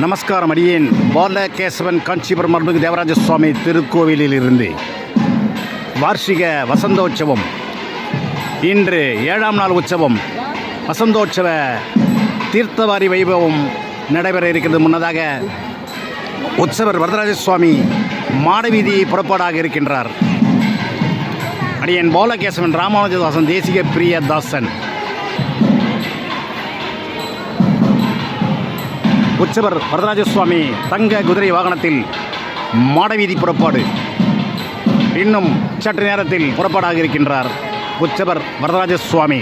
நமஸ்காரம் அடியேன். பாலகேசவன் காஞ்சிபுரம் அருள்மிகு தேவராஜ சுவாமி திருக்கோவிலிலிருந்து வார்ஷிக வார்ஷிக வசந்தோற்சவம். இன்று ஏழாம் நாள் உற்சவம். வசந்தோற்சவ தீர்த்தவாரி வைபவம் நடைபெற இருக்கிறது. முன்னதாக உற்சவர் வரதராஜ சுவாமி மாடவீதி புறப்பாடாக இருக்கின்றார். அடியேன் பாலகேசவன் ராமானுஜதாசன் தேசிக பிரியதாசன் உற்சவர் வரதராஜ சுவாமி தங்க குதிரை வாகனத்தில் மாடவீதி புறப்பாடு. இன்னும் சற்று நேரத்தில் புறப்பாடாக இருக்கின்றார் உற்சவர் வரதராஜ சுவாமி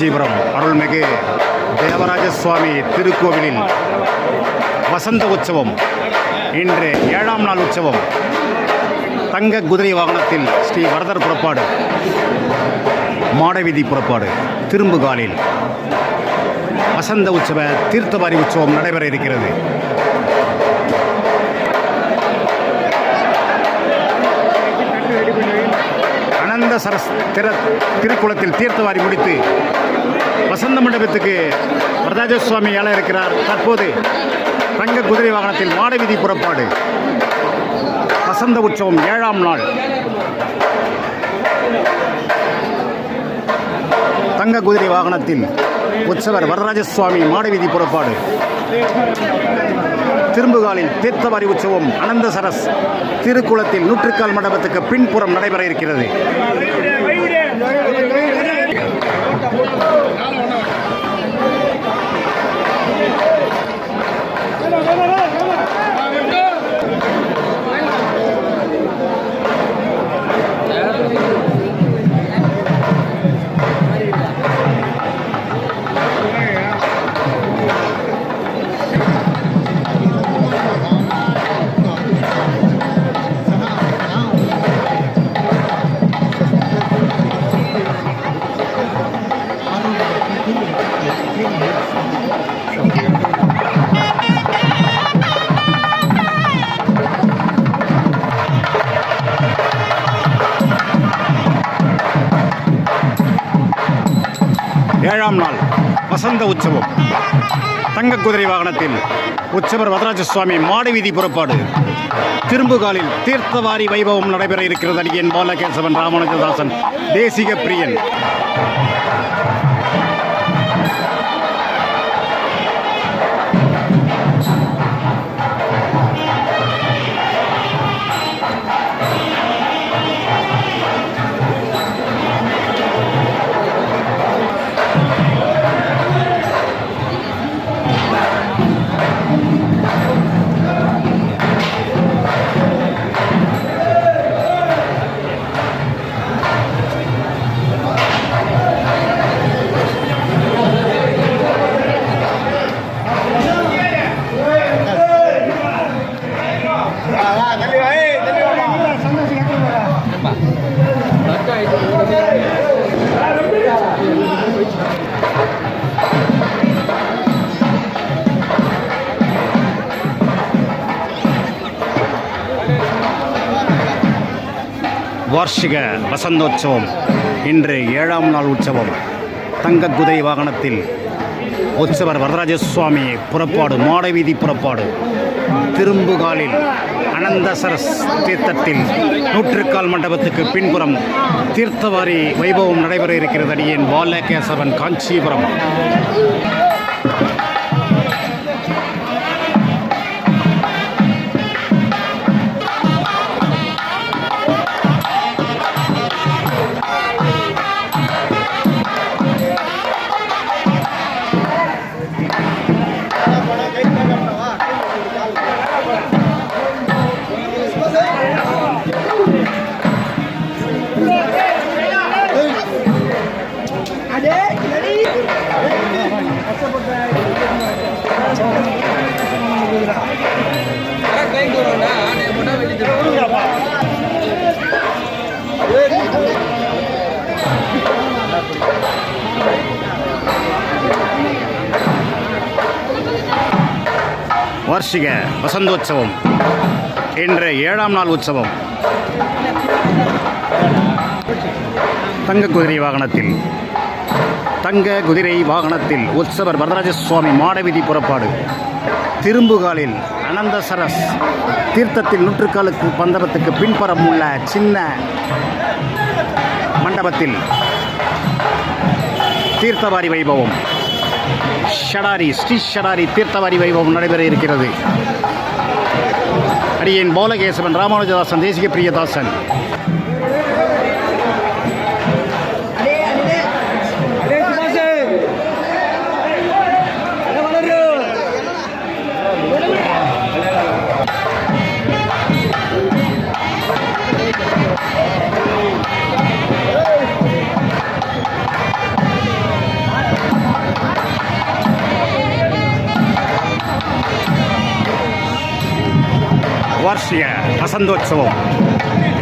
காஞ்சிபுரம் அருள்மிகு தேவராஜ சுவாமி திருக்கோவிலில் வசந்த உற்சவம். இன்று ஏழாம் நாள் உற்சவம். தங்க குதிரை வாகனத்தில் ஸ்ரீ வரதர் புறப்பாடு. மாடவீதி புறப்பாடு. திரும்புகாலில் வசந்த உற்சவ தீர்த்தவாரி உற்சவம் நடைபெற இருக்கிறது. அனந்த சரஸ் திற திருக்குளத்தில் தீர்த்தவாரி முடித்து வசந்த மண்டபத்துக்கு வரதாஜ சுவாமி ஏழ இருக்கிறார். தற்போது தங்க குதிரை வாகனத்தில் மாடவீதி புறப்பாடு. வசந்த உற்சவம் ஏழாம் நாள். தங்க குதிரை வாகனத்தில் உற்சவர் வரராஜ சுவாமி மாடவீதி புறப்பாடு. திரும்புகாலில் தீர்த்தவாரி உற்சவம் அனந்த சரஸ். திருக்குளத்தில் நூற்றுக்கால் மண்டபத்துக்கு பின்புறம் நடைபெற இருக்கிறது. ஏழாம் நாள் வசந்த உற்சவம். தங்க குதிரை வாகனத்தில் உற்சவர் வரதராஜ சுவாமி மாடவீதி புறப்பாடு. திரும்புகாலில் தீர்த்தவாரி வைபவம் நடைபெற இருக்கிறது அடியன் பாலகேசவன் ராமானுஜதாசன் தேசிக பிரியன் வார்ஷிக வசந்தோற்சவம் இன்று ஏழாம் நாள் உற்சவம். தங்க குதை வாகனத்தில் உற்சவர் வரதராஜ சுவாமி புறப்பாடு மாடவீதி புறப்பாடு. திரும்புகாலில் அனந்தசரஸ் தீர்த்தத்தில் நூற்றுக்கால் மண்டபத்துக்கு பின்புறம் தீர்த்தவாரி வைபவம் நடைபெற இருக்கிறது. அடியேன் பாலகேசவன் காஞ்சிபுரம். வார்ஷிக வசந்தோற்சவம் இன்று ஏழாம் நாள் உற்சவம். தங்க குதிரை வாகனத்தில். தங்க குதிரை வாகனத்தில் உற்சவர் வரதராஜ சுவாமி மாடவீதி புறப்பாடு. திரும்புகாலில் அனந்தசரஸ். தீர்த்தத்தில் நூற்றுக்காலுக்கு பந்தரத்துக்கு பின்புறம் உள்ள சின்ன மண்டபத்தில். தீர்த்தவாரி வைபவம். ஷடாரி ஸ்ரீ ஷடாரி தீர்த்தவாரி வைபவம் நடைபெற இருக்கிறது. அடியேன் போலகேசவன் ராமானுஜதாசன் தேசிக பிரியதாசன் வசந்தோற்சவம்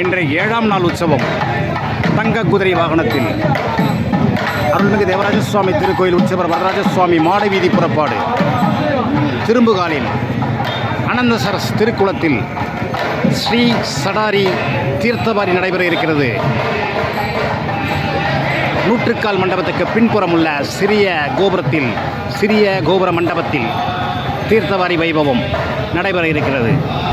இன்று ஏழாம் நாள் உற்சவம். தங்க குதிரை வாகனத்தில். அருள்மிகு தேவராஜ சுவாமி திருக்கோயில் உற்சவர் வரதராஜ சுவாமி மாடவீதி புறப்பாடு. திரும்புகாலில் அனந்தசரஸ் திருக்குளத்தில் ஸ்ரீ சடாரி தீர்த்தவாரி நடைபெற இருக்கிறது. நூற்றுக்கால் மண்டபத்துக்கு பின்புறம் உள்ள சிறிய கோபுரத்தில் சிறிய கோபுர மண்டபத்தில் தீர்த்தவாரி வைபவம் நடைபெற இருக்கிறது.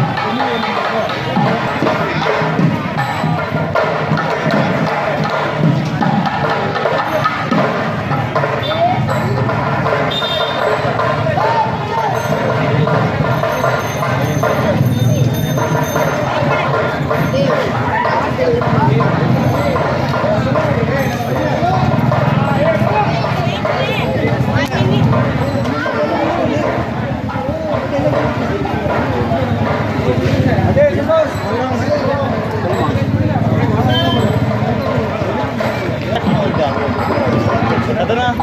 ஏழாம்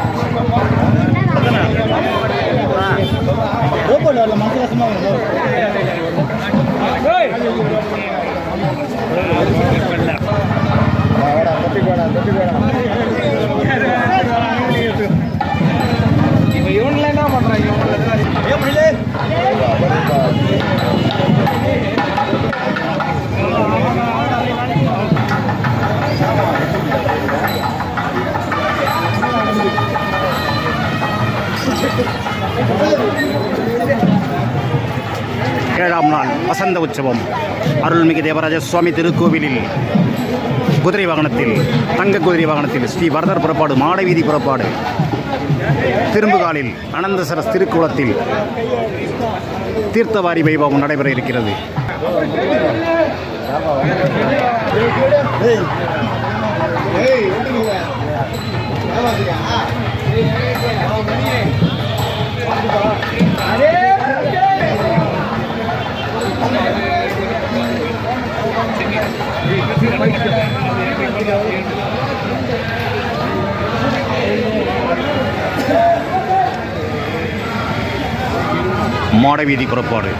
நாள் உற்சவம் அருள்மிகு தேவராஜ சுவாமி திருக்கோவிலில் குதிரை வாகனத்தில் தங்க குதிரை வாகனத்தில் ஸ்ரீ வரதர் புறப்பாடு மாடவீதி புறப்பாடு திரும்புகாலில் அனந்தசரஸ் திருக்குளத்தில் தீர்த்தவாரி வைபவம் நடைபெற இருக்கிறது மாடவீதி புறப்பாடு.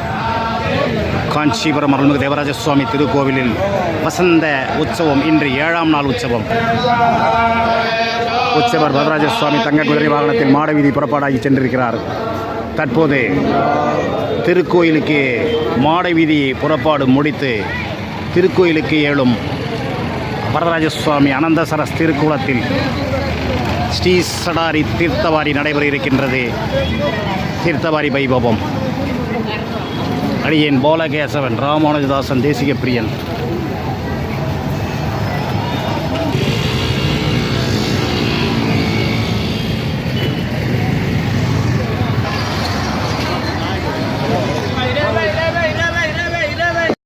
காஞ்சிபுரம் அருள்மிகு தேவராஜ சுவாமி திருக்கோவிலில் வசந்த உற்சவம் இன்று ஏழாம் நாள் உற்சவம். உற்சவர் வரதராஜ சுவாமி தங்க குதிரை வாகனத்தில் மாடவீதி புறப்பாடாகி சென்றிருக்கிறார். தற்போது திருக்கோயிலுக்கு மாடவீதி புறப்பாடு முடித்து திருக்கோயிலுக்கு ஏழும் வரதராஜ சுவாமி அனந்தசரஸ் திருக்குளத்தில் ஸ்ரீ சடாரி தீர்த்தவாரி நடைபெற இருக்கின்றது. தீர்த்தவாரி வைபவம். அடியேன் போலகேசவன் ராமானுஜதாசன் தேசிக பிரியன்